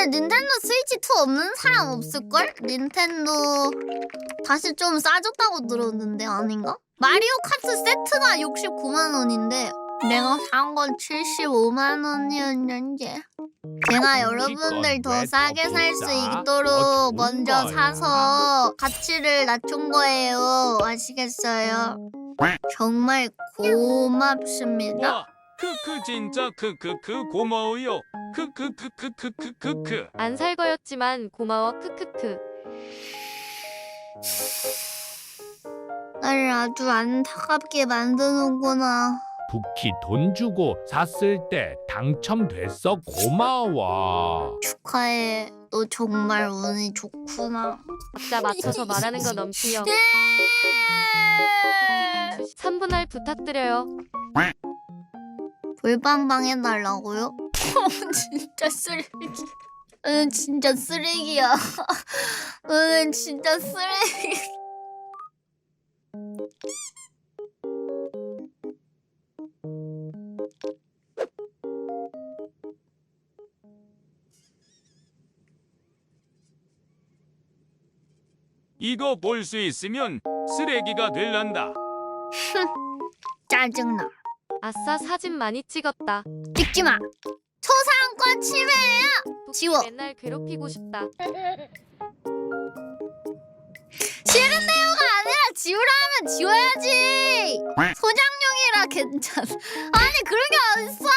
이제 닌텐도 스위치 2 없는 사람 없을걸? 닌텐도 다시 좀 싸졌다고 들었는데 아닌가? 마리오 카트 세트가 69만 원인데 내가 산 건 75만 원이었는데 제가 여러분들 더 싸게 살 수 있도록 먼저 사서 가치를 낮춘 거예요 아시겠어요? 정말 고맙습니다 와, 크크 진짜 크크크 고마워요. 크크크크크크크크 안살 거였지만 고마워 크크크. 날 아주 안타깝게 만드는구나. 부키 돈 주고 샀을 때 당첨됐어 고마워. 축하해. 너 정말 운이 좋구나. 박자 맞춰서 말하는 거 넘치요. 3분할 부탁드려요. 불빵빵 해달라고요? 진짜 쓰레기. 응 진짜 쓰레기야. 응 진짜 쓰레기. 이거 볼 수 있으면 쓰레기가 될란다. 짜증나. 아싸 사진 많이 찍었다. 찍지 마. 초상권. 도끼 지워. 맨날 괴롭히고 싶다. 싫은데요가 아니라 지우라면 지워야지. 소장용이라 괜찮. 아니 그런 게 어딨어.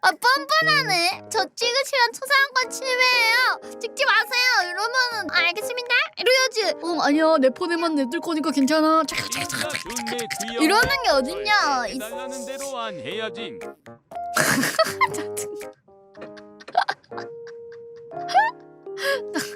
아 뻔뻔하네. 저 찍으시면 초상권 침해예요. 찍지 마세요. 이러면은 아, 알겠습니다. 이래야지. 어 아니야 내 폰에만 내둘 거니까 괜찮아. 잠깐. 존나 좋네, 귀여워. 이러는 게 어딨냐. 이 해달라는 대로 안 해야지. 짜증나.